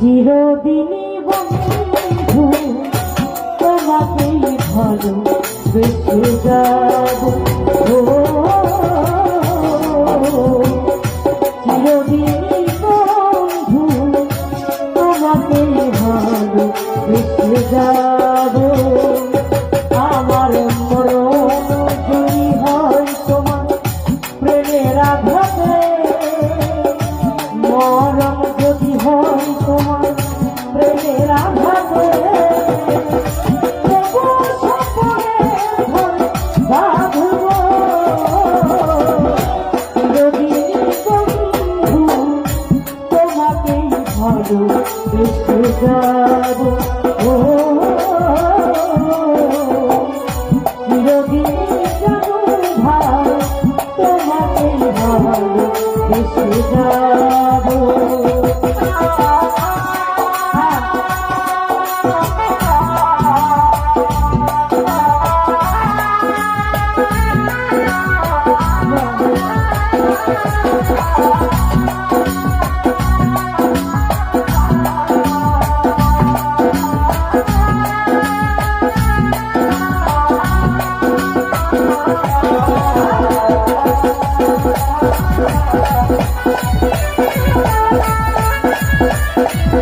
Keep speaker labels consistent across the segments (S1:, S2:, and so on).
S1: চিরদিনই বন্ধু তোমাকেই ভালো বেঁচে যাব। ও চিরদিনই বন্ধু তোমাকেই ভালো বেঁচে যাব। Ha. Yeah.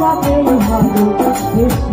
S1: পাপেই হবে কৃষ্ণ